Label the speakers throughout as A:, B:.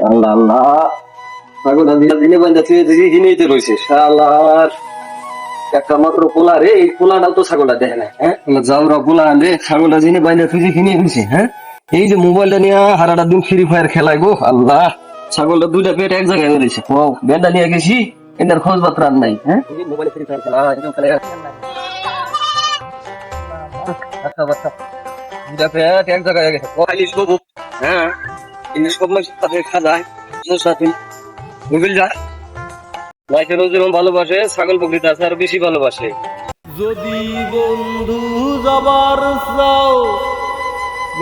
A: আল্লাহ আল্লাহ। ছাগলটা দিয়া দিনে বান্ধা একটা মাত্র পোলা রে, এই ছাগলটা দেখে না হ্যাঁ? ছাগলটা জিনে বান্ধা থুয়ে হিনে দিছে হ্যাঁ? এই যে মোবাইলটা নিয়ে হারাটা দিন ফ্রি ফায়ার খেলাই গো, আল্লাহ। ছাগলটা দুইটা পেট এক জায়গায় রয়েছে ও বেন্দা নিয়ে গেছি, এটার খোঁজ বাত্রা নাই হ্যাঁ? মোবাইলে খেলা খেলা আচ্ছা আচ্ছা। এক জায়গায় গেছে। কম সাথে খাজায় সাথে গুগল যা লাইফের যেমন ভালোবাসে ছাগল বকরি তাছে আরও বেশি ভালোবাসে
B: যদি বন্ধু যাবার চাও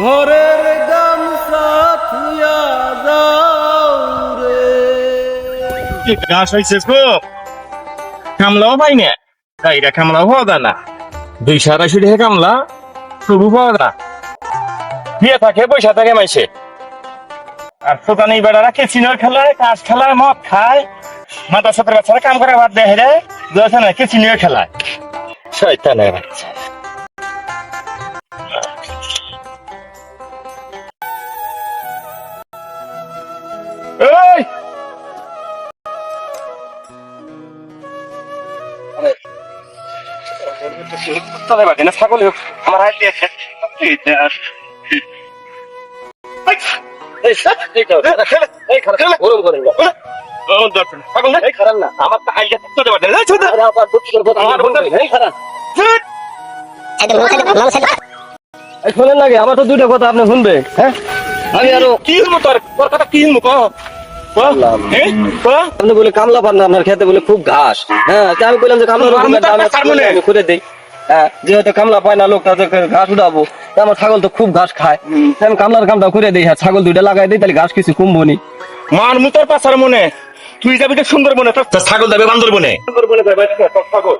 B: ঘরের গামছা থুয়া যাও রে।
C: হয়েছে খুব কামলাও পাই না। গাইরা কামলাও হওয়া যায় না। দুইশো আড়াইশো টাকা কামলা তবু পাওয়া যায় না। দিয়ে থাকে পয়সা থাকে মাইসে আর সোতানি বেড়ারা কেচিনোর খেলায়, কাজ খেলায়, মদ খায়? মাথা সাথে বাচ্চারা কাম করে বাদ দেয় রে বুঝেছে না কেচিনিও খেলায়? শয়তানের বাচ্চা। ছাগল আমার হাত
A: শোনেন আমার তো দুইটা কথা আপনি শুনবে হ্যাঁ আমি আরও
C: কি
A: আপনি বলে কামলা পান আপনার খেতে বলে খুব ঘাস হ্যাঁ আমি বললাম যে কামলা করে দেই যেহেতু কামলা পায় না, লোকটা ঘাস উঠাবো। আমার ছাগল তো খুব ঘাস খায়। আমি কামলার কামটা করে দিই হ্যাঁ ছাগল দুইটা লাগাই দিই তাহলে ঘাস কিছু কমবো নি।
C: মান মুতর পাচার মনে তুই যাবি তো সুন্দর মনে তোর ছাগল যাবে বান্দর বনে সুন্দর বনে যাবে ছাগল।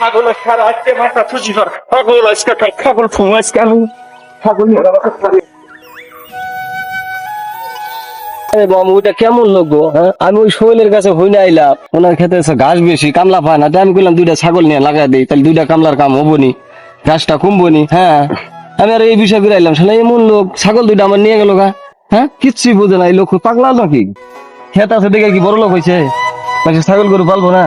C: ছাগল সারা আজকে মাথা খুশি কর ছাগল আজকে ছাগল ফুম আজকে আমি ছাগল নিয়ে যাব
A: আরে বাবু ওইটা কেমন লোক গো হ্যাঁ? আমি ওই শৈলের কাছে হইলে আইলাম ওনার খেতে ঘাস বেশি কামলা পায় না তাই আমি বললাম দুইটা ছাগল নিয়ে লাগাই দিই তাহলে দুইটা কামলার কাম হব নি ঘাসটা কমবো নি হ্যাঁ? আমি আর এই বিষয় ঘুরাইলাম শুনে এমন লোক, ছাগল দুইটা আমার নিয়ে গেল গা। হ্যাঁ? কিচ্ছুই বোঝে না এই লোক পাগলা নাকি? খেত আছে দেখে কি বড় লোক হয়েছে ছাগল গরু পালবো না?